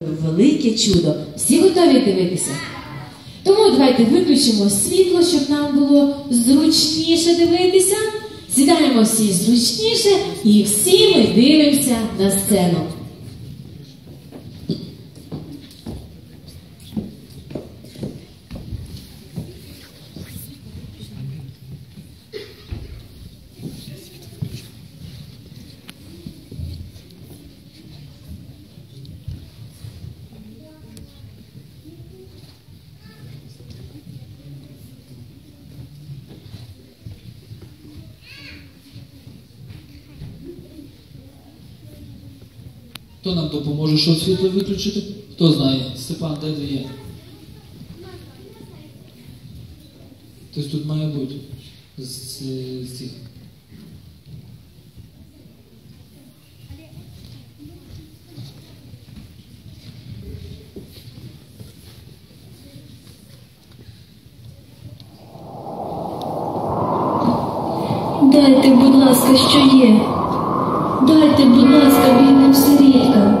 велике чудо. Всі готові дивитися? Тому давайте виключимо світло, щоб нам було зручніше дивитися. Сідаємо всі зручніше і всі ми дивимося на сцену. Хто нам допоможе, щоб світло виключити? Хто знає? Степан, де ти є? Хтось тут має бути. З, цих. Дайте, будь ласка, що є. Дайте, будь ласка, бідним сиріткам.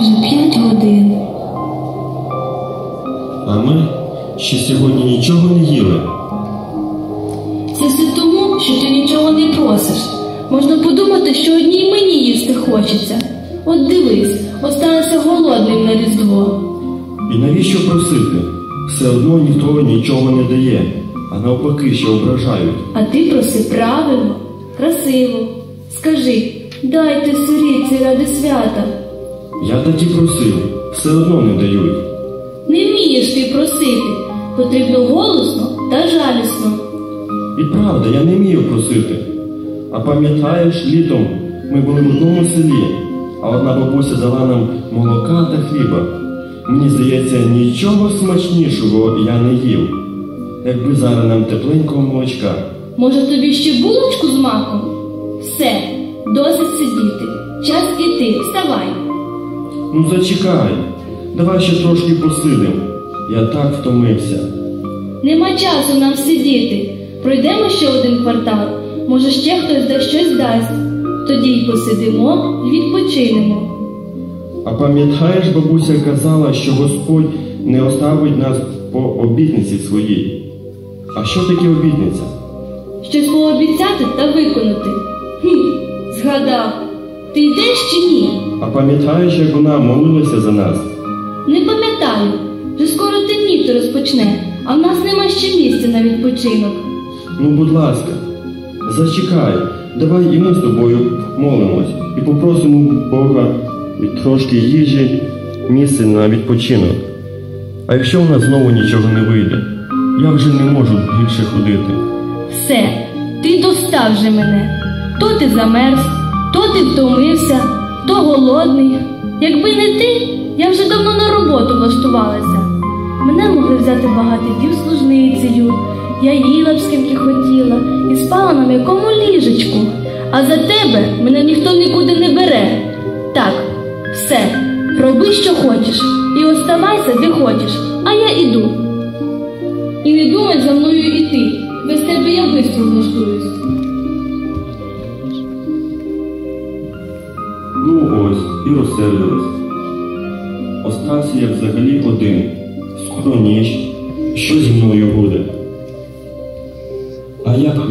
Вже п'ять годин. А ми ще сьогодні нічого не їли. Можна що одній мені їсти хочеться. От дивись, останешся голодним на різдво. І навіщо просити? Все одно ніхто нічого не дає, а навпаки, ще ображають. А ти проси правильно, красиво. Скажи, дайте сиріці ради свята. Я тоді просив, все одно не дають. Не вмієш ти просити. Потрібно голосно та жалісно. І правда, я не вмію просити. А пам'ятаєш, літом ми були в одному селі, а одна бабуся дала нам молока та хліба. Мені здається, нічого смачнішого я не їв. Якби зараз нам тепленького молочка. Може тобі ще булочку з маком? Все, досить сидіти. Час іти, вставай. Ну зачекай, давай ще трошки посидим. Я так втомився. Нема часу нам сидіти. Пройдемо ще один квартал. Може, ще хтось да щось дасть. Тоді й посидимо і відпочинемо. А пам'ятаєш, бабуся казала, що Господь не оставить нас по обітниці своїй. А що таке обітниця? Щось пообіцяти та виконати. Хм, згадав. Ти йдеш чи ні? А пам'ятаєш, як вона молилася за нас? Не пам'ятаю. Вже скоро темніти розпочне, а в нас нема ще місця на відпочинок. Ну, будь ласка, зачекай, давай і ми з тобою молимось і попросимо Бога від трошки їжі, місце на відпочинок. А якщо в нас знову нічого не вийде, я вже не можу більше ходити. Все, ти достав же мене. То ти замерз, то ти втомився, то голодний. Якби не ти, я вже давно на роботу влаштувалася. Мене могли взяти багато дів служницею. Я їла б скільки хотіла і спала на м'якому ліжечку. А за тебе мене ніхто нікуди не бере. Так, все, роби, що хочеш, і оставайся, де хочеш, а я іду. І не думай за мною іти. Без тебе я бистро влаштуюсь. Ну ось, і розсердилась. Остався я взагалі один. Скоро ніч. Що зі мною буде?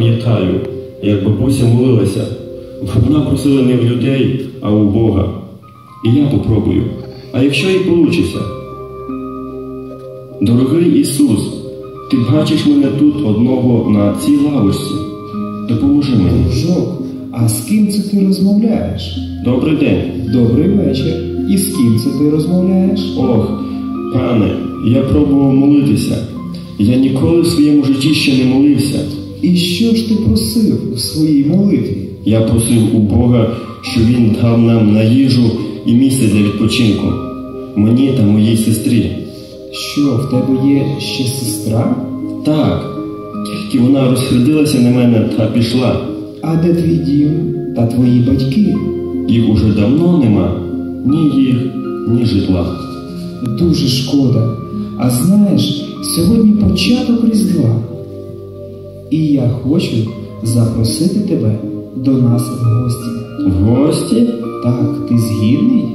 Пам'ятаю, як бабуся молилася. Вона просила не в людей, а у Бога. І я попробую. А якщо і получиться? Дорогий Ісус, ти бачиш мене тут одного на цій лавочці. Допоможи мені. Дружок, а з ким це ти розмовляєш? Добрий день. Добрий вечір. І з ким це ти розмовляєш? Ох, пане, я пробував молитися. Я ніколи в своєму житті ще не молився. І що ж ти просив у своїй молитві? Я просив у Бога, щоб він дав нам на їжу і місце для відпочинку. Мені та моїй сестрі. Що в тебе є ще сестра? Так, тільки вона розхридилася на мене та пішла. А де твій дім та твої батьки? Їх уже давно нема. Ні їх, ні житла. Дуже шкода. А знаєш, сьогодні початок Різдва. І я хочу запросити тебе до нас в гості. В гості? Так, ти згідний?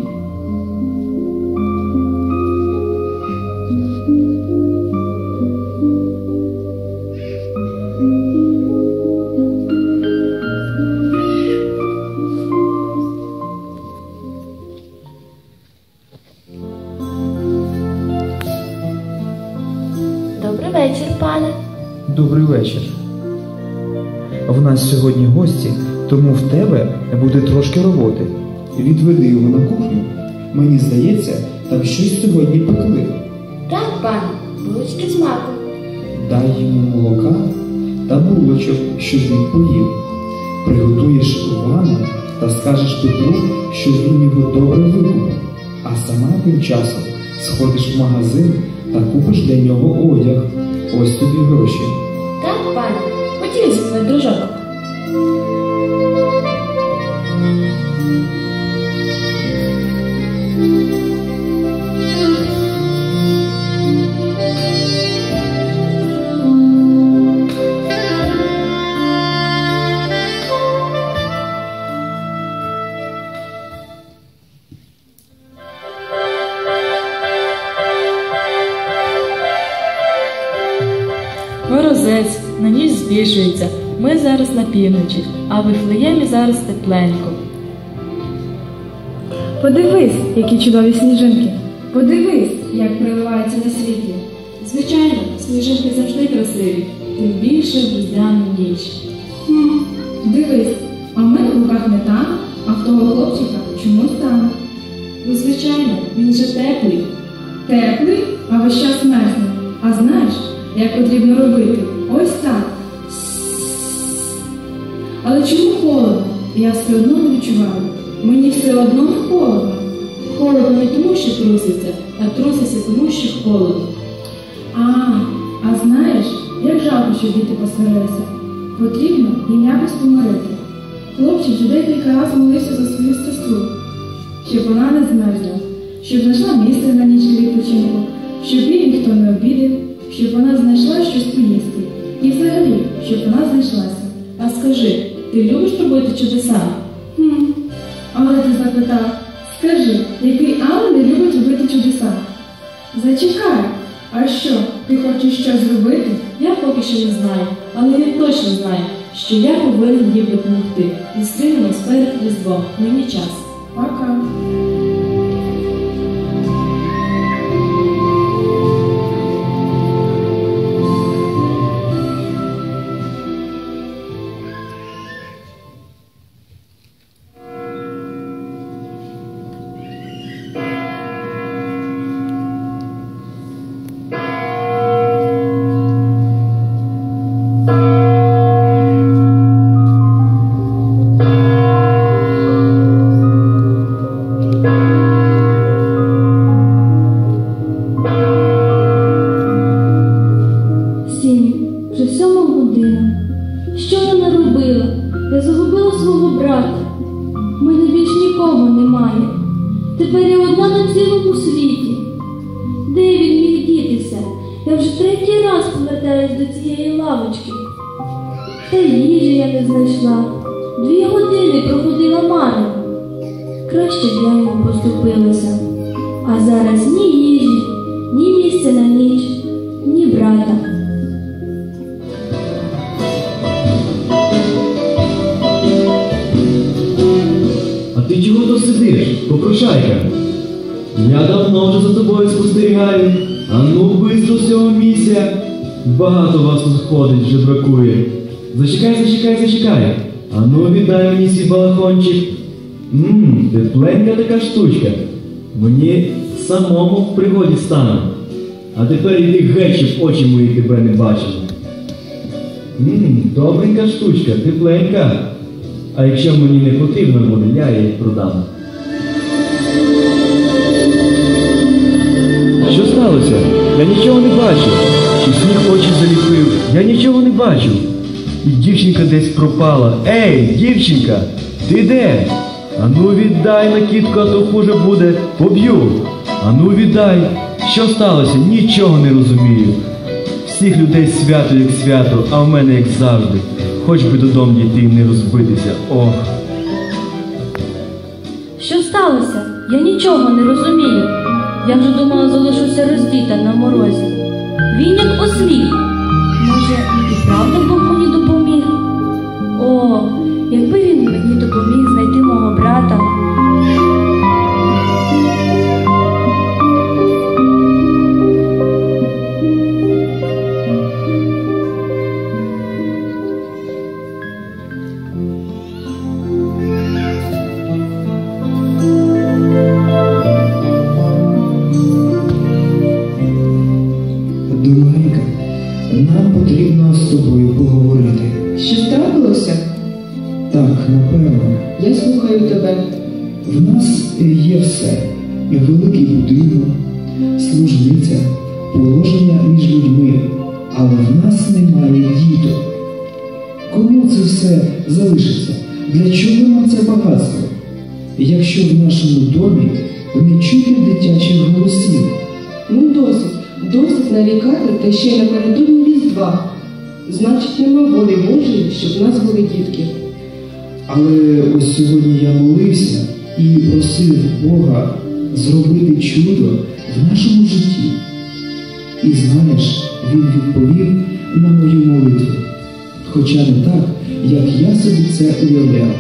Добрий вечір, пане. Добрий вечір. В нас сьогодні гості, тому в тебе буде трошки роботи. Відведи його на кухню. Мені здається, там щось сьогодні пекли. Так, пане, булочки з маком. Дай йому молока та булочок, щоб він поїв. Приготуєш ванну та скажеш Петру, щоб він його добре викупив. А сама тим часом сходиш в магазин та купиш для нього одяг. Ось тобі гроші. Так, пане, зі мною дружок. На. Ми зараз на півночі, а в Вифлеємі зараз тепленько. Подивись, які чудові сніжинки. Подивись, як приливаються на світлі. Звичайно, сніжинки завжди красиві, тим більше в різдвяну ніч. Хм, дивись, а в мене в руках не танк, а в того хлопчика чомусь танк. Ну, звичайно, він же теплий. Теплий, а весь час мерзне. А знаєш, як потрібно робити? Ось так. Але чому холодно? Я все одно не відчуваю. Мені все одно холодно. Холодно не тому, що труситься, а труситься тому, що холодно. А, а знаєш, як жалко, що діти посварилися. Потрібно їм якось помирити. Хлопчик вже декілька разів молився за свою сестру, щоб вона не змерзла, щоб знайшла місце на ніч відпочинку, щоб її ніхто не обідав, щоб вона знайшла щось поїсти. І взагалі, щоб вона знайшлася. А скажи, ти любиш робити чудеса? Хм, але ти запитав, скажи, який Алан не любить робити чудеса? Зачекай, а що, ти хочеш щось зробити? Я поки що не знаю, але він точно знає, що я повинен їм допомогти. І Зустрінемось перед Різдвом. Мені час. Пока. Знайшла. Дві години проходила мама. Краще б я йому поступилася. А зараз ні їжі, ні місця на ніч, ні брата. А ти чого тут сидиш, попрошайка? Я давно вже за тобою спостерігаю. А ну бистро цього місця. Багато вас ходить, вже бракує. Зачекай, зачекай, зачекай. А ну віддай мені свій балахончик. Ммм, тепленька така штучка. Мені самому в пригоді стане. А тепер іди геть, щоб очі мої тебе не бачили. Ммм, добренька штучка, тепленька. А якщо мені не потрібно буде, я її продам. Що сталося? Я нічого не бачу. Чи сніг очі заліпив? Я нічого не бачу. І дівчинка десь пропала. Ей, дівчинка, ти де? Ану віддай накидку, а то хуже буде, поб'ю. Ану віддай. Що сталося? Нічого не розумію. Всіх людей свято, як свято, а в мене як завжди. Хоч би додому дійти і не розбитися. Ох. Що сталося? Я нічого не розумію. Я вже думала, залишуся роздіта на морозі. Він як осліп. Може, і правда Бог мені допоміг? Якби він мені допоміг знайти мого брата. Нам потрібно з тобою поговорити. Що трапилося? Напевно, Я слухаю тебе. в нас є все. І великий будинок, служниця, положення між людьми, але в нас немає діток. Кому це все залишиться? Для чого нам це багатство? Якщо в нашому домі не чути дитячих голосів, Ну досить, досить нарікати та ще напередодні Різдва. Значить, нема волі Божої, щоб в нас були дітки. Але ось сьогодні я молився і просив Бога зробити чудо в нашому житті. І знаєш, він відповів на мою молитву, хоча не так, як я собі це уявляв.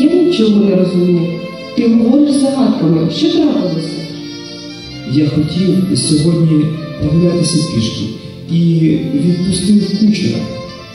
Я нічого не розумію. Ти говориш загадками, що трапилося? Я хотів сьогодні прогулятися пішки і відпустив кучера.